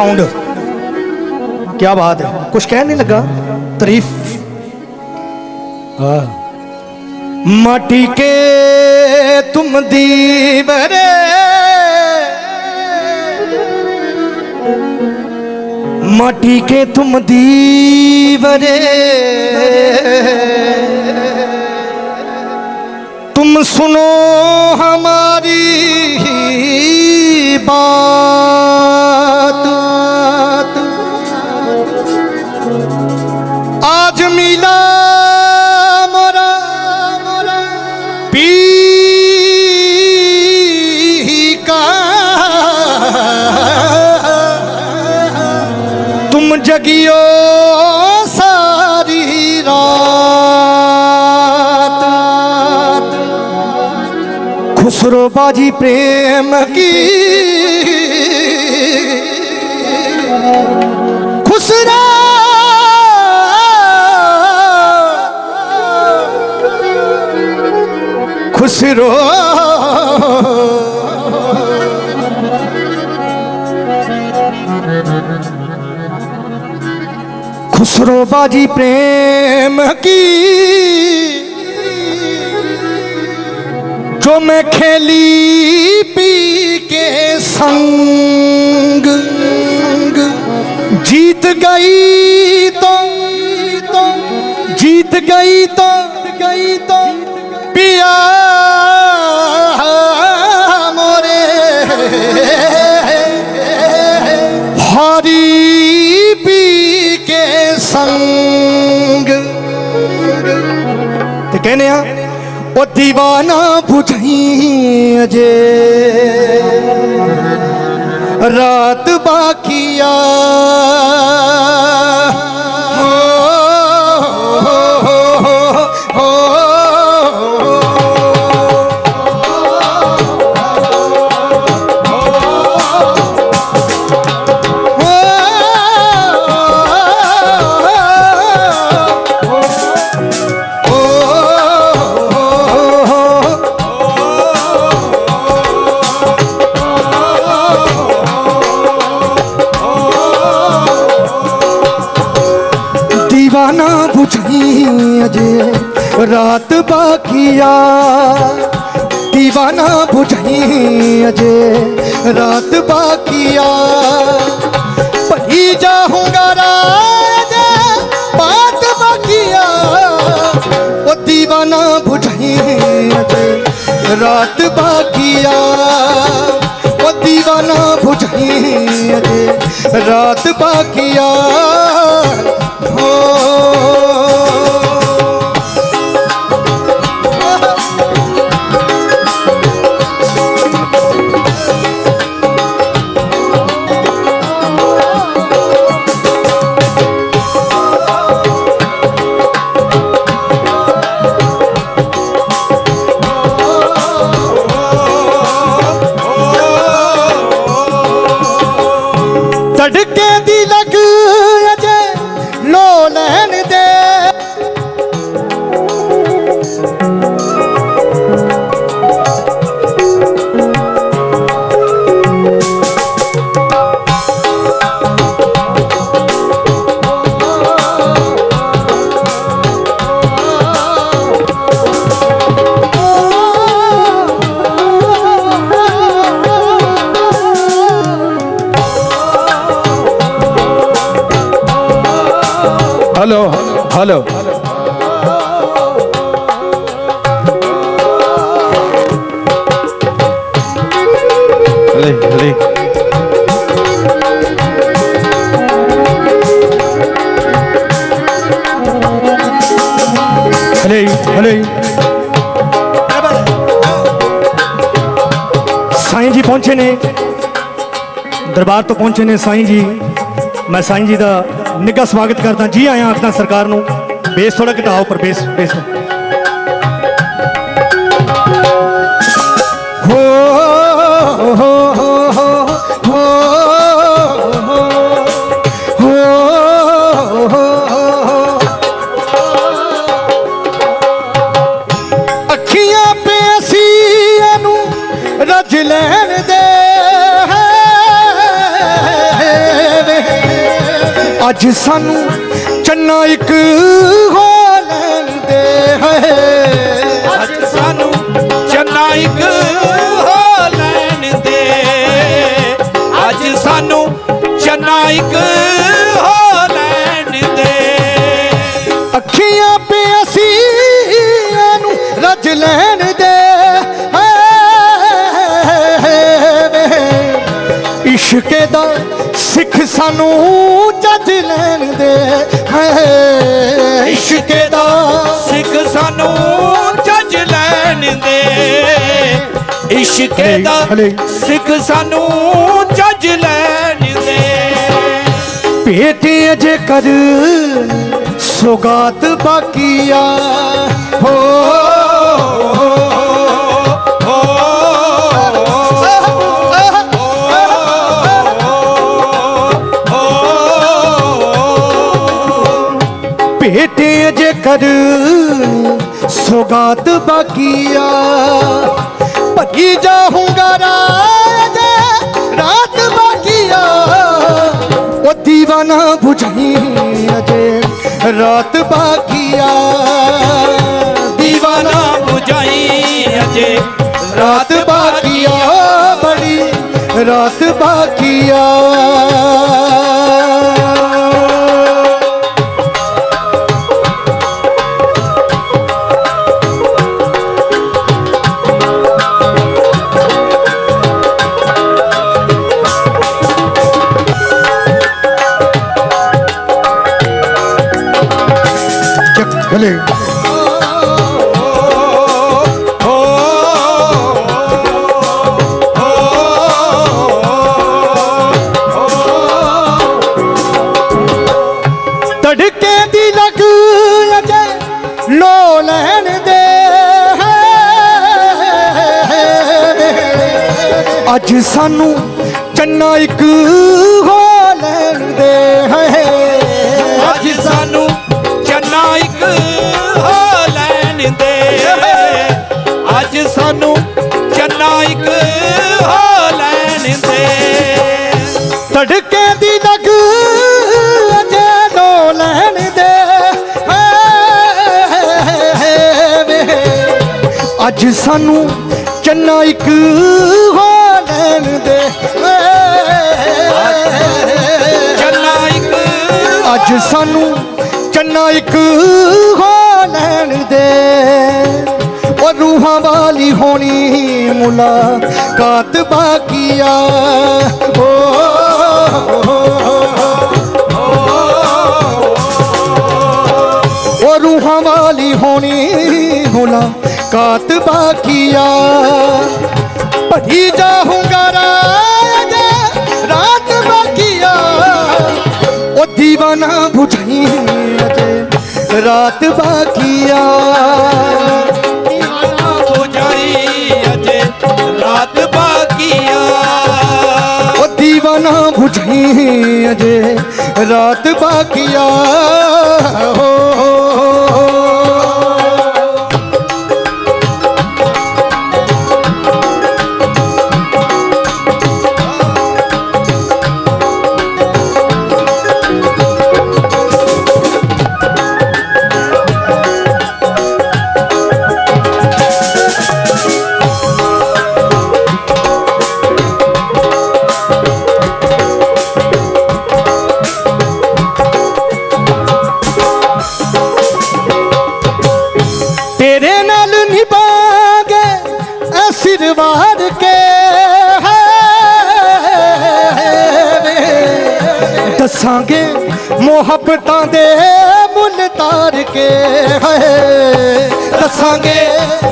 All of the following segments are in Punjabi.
साउंड क्या बात है? कुछ कह नहीं लगा? तारीफ़। हाँ। मटी के तुम दीवरे। मटी के तुम दीवरे। तुम सुनो हम ਗੁੰਮ ਜਗਿਓ ਸਾਰੀ ਰਾਤ। ਖੁਸਰੋ ਬਾਜੀ ਪ੍ਰੇਮ ਕੀ? ਖੁਸਰਾ। ਖੁਸਰੋ। खुसरो बाजी प्रेम की जो मैं खेली पी के संग जीत गई तो जीत गई तो गई तो पिया ਕਹਿੰਦੇ ਆ। ਉਹ دیਵਾਨਾ ਬੁਝਈ ਅਜੇ। ਰਾਤ ਬਾਕੀਆ दीवाना बुझी अजे रात बाकिया दीवाना बुझी अजे रात बाकिया पढ़ी जाऊंगा राज बात बाकिया वो दीवाना बुझी अजे रात बाकिया वो दीवाना बुझी अजे रात बाकिया హలో హలో హలే హలే ਸਾਈਂ ਜੀ ਪਹੁੰਚੇ ਨੇ ਦਰਬਾਰ ਤੋਂ ਪਹੁੰਚੇ ਨੇ ਸਾਈਂ ਜੀ ਮੈਂ ਸਾਈਂ ਜੀ ਦਾ ਨਿੱਘਾ ਸਵਾਗਤ ਕਰਦਾ ਜੀ ਆਇਆਂ ਆਖਦਾ ਸਰਕਾਰ ਨੂੰ। ਬੇਸ ਥੋੜਾ ਘਟਾਓ ਪਰ ਬੇਸ ਬੇਸ ਹੋ ਲੈਣ ਦੇ ਹੈ ਅੱਜ ਸਾਨੂੰ ਚੰਨਾ ਇੱਕ ਹੋ ਲੈਣ ਦੇ ਅੱਜ ਸਾਨੂੰ ਚੰਨਾ ਇੱਕ ਹੋ ਲੈਣ ਦੇ ਅੱਖੀਆਂ ਪੇ ਅਸੀਂ ਨੂੰ ਰੱਜ ਲੈਣ ਦੇ ਇਸ਼ਕ ਦਾ ਸਾਨੂੰ ਜੱਜ ਲੈਣ ਦੇ। ਹੈ ਇਸ਼ਕ ਦਾ ਸਿੱਖ ਸਾਨੂੰ ਜੱਜ ਲੈਣ ਦੇ। ਇਸ਼ਕ ਦਾ। ਸਿੱਖ ਸਾਨੂੰ ਜੱਜ ਲੈਣ ਦੇ। ਭੇਟੇ ਅਜੇ ਕਰ ਸੋਗਾਤ ਬਾਕੀਆ। ਹੋ ਭੇਟੇ ਅਜੇ ਕਰ ਸੋਗਾਤ ਬਾਕੀਆ ਭੱਜੀ ਜਾਹੂੰਗਾ ਰਾਜ, ਰਾਤ ਬਾਕੀਆ ਉਹ ਦੀਵਾਨਾ ਬੁਝਾਈ ਅਜੇ, ਰਾਤ ਬਾਕੀਆ ਦੀਵਾਨਾ 부ਝਾਈ ਅਜੇ, ਰਾਤ ਬਾਕੀਆ ਬੜੀ ਰਾਤ ਬਾਕੀਆ ਚੰਨਾ ਇੱਕ ਹੋ ਲੈਣ ਦੇ ਅੱਜ ਸਾਨੂੰ ਚੰਨਾ ਇੱਕ ਹੋ ਲੈਣ ਦੇ ਅੱਜ ਸਾਨੂੰ ਚੰਨਾ ਇੱਕ ਹੋ ਲੈਣ ਦੇ ਤੜਕੇ ਦੀ ਲਗ ਅਜੇ ਲੋ ਲੈਣ ਦੇ ਅੱਜ ਸਾਨੂੰ ਚੰਨਾ ਇੱਕ ਹੋ ਅੱਜ ਸਾਨੂੰ ਚੰਨਾ ਇੱਕ ਹੋ ਲੈਣ ਦੇ। ਉਹ ਰੂਹਾਂ ਵਾਲੀ ਹੋਣੀ ਮੁਲਾਕਾਤ ਬਾਕੀਆ ਓ, ਉਹ ਰੂਹਾਂ ਵਾਲੀ ਹੋਣੀ ਮੁਲਾਕਾਤ ਬਾਕੀਆ ਭਜੀ ਜਾਹੂੰਗਾ ਰਾਜ ਰਾਤ ਉਹ ਦੀਵਾਨਾ ਬੁਝਾਈ ਅਜੇ। ਰਾਤ ਬਾਕੀਆ ਦੀਵਾਨਾ 부ਝਾਈ ਅਜੇ। ਰਾਤ ਬਾਕੀਆ ਉਹ ਦੀਵਾਨਾ ਬੁਝਾਈ ਦੱਸਾਂਗੇ ਮੁਹੱਬਤਾਂ ਦੇ ਮੁੱਲ ਤਾਰ ਕੇ ਹੈ ਦੱਸਾਂਗੇ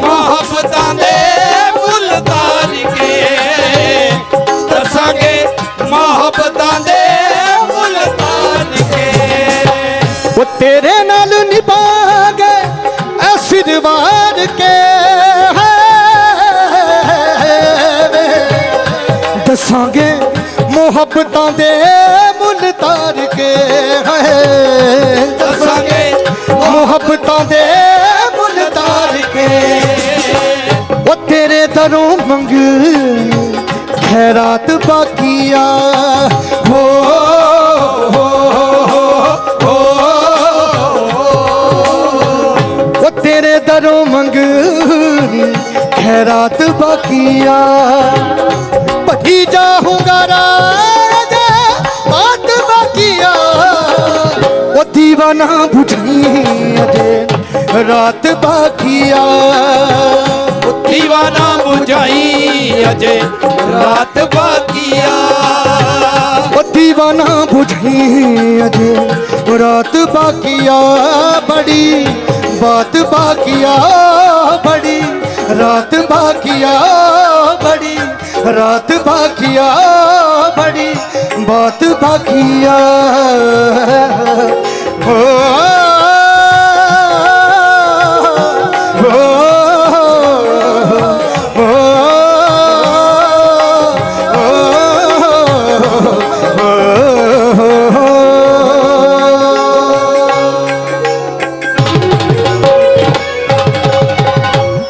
ਮੁਹੱਬਤਾਂ ਦੇ ਮੁੱਲ ਤਾਰ ਕੇ। ਦੱਸਾਂਗੇ ਮੁਹੱਬਤਾਂ ਦੇ ਮੁੱਲ ਤਾਰ ਕੇ। ਉਹ ਤੇਰੇ ਨਾਲ ਨਿਭਾਗੇ ਆਸ਼ੀਰਵਾਦ ਕੇ ਦੱਸਾਂਗੇ ਮੁਹੱਬਤਾਂ ਦੇ ਮੁੱਲ ਤਾਰ ਕੇ ਹੈ ਦੱਸਾਂਗੇ ਮੁਹੱਬਤਾਂ ਦੇ ਮੁੱਲ ਤਾਰ ਕੇ। ਉਹ ਤੇਰੇ ਦਰੋਂ ਮੰਗ ਖੈਰ ਖੈਰਾਤ ਬਾਕੀਆ। ਹੋ ਤੇਰੇ ਦਰੋਂ ਮੰਗਣੀ ਖੈਰਾਤ ਬਾਕੀਆ। ਭੱਜੀ ਜਾਹੂੰਗਾ ਰਾਜਾ ਬਾਤ ਬਾਕੀਆ। ਉਹ ਦੀਵਾਨਾ ਬੁਝੀ ਅਜੇ ਰਾਤ ਬਾਕੀਆ। ਦੀਵਾਨਾ ਬੁਝਾਈ ਅਜੇ ਰਾਤ ਬਾਕੀਆ। ਉਹ ਦੀਵਾਨਾ ਬੁਝੀ ਅਜੇ ਰਾਤ ਬਾਕੀਆ ਬੜੀ ਬਾਤ ਬਾਕੀਆ ਬੜੀ ਰਾਤ ਬਾਕੀਆ। ਬੜੀ ਰਾਤ ਬਾਕੀਆ ਬੜੀ ਬਾਤ ਬਾਕੀਆ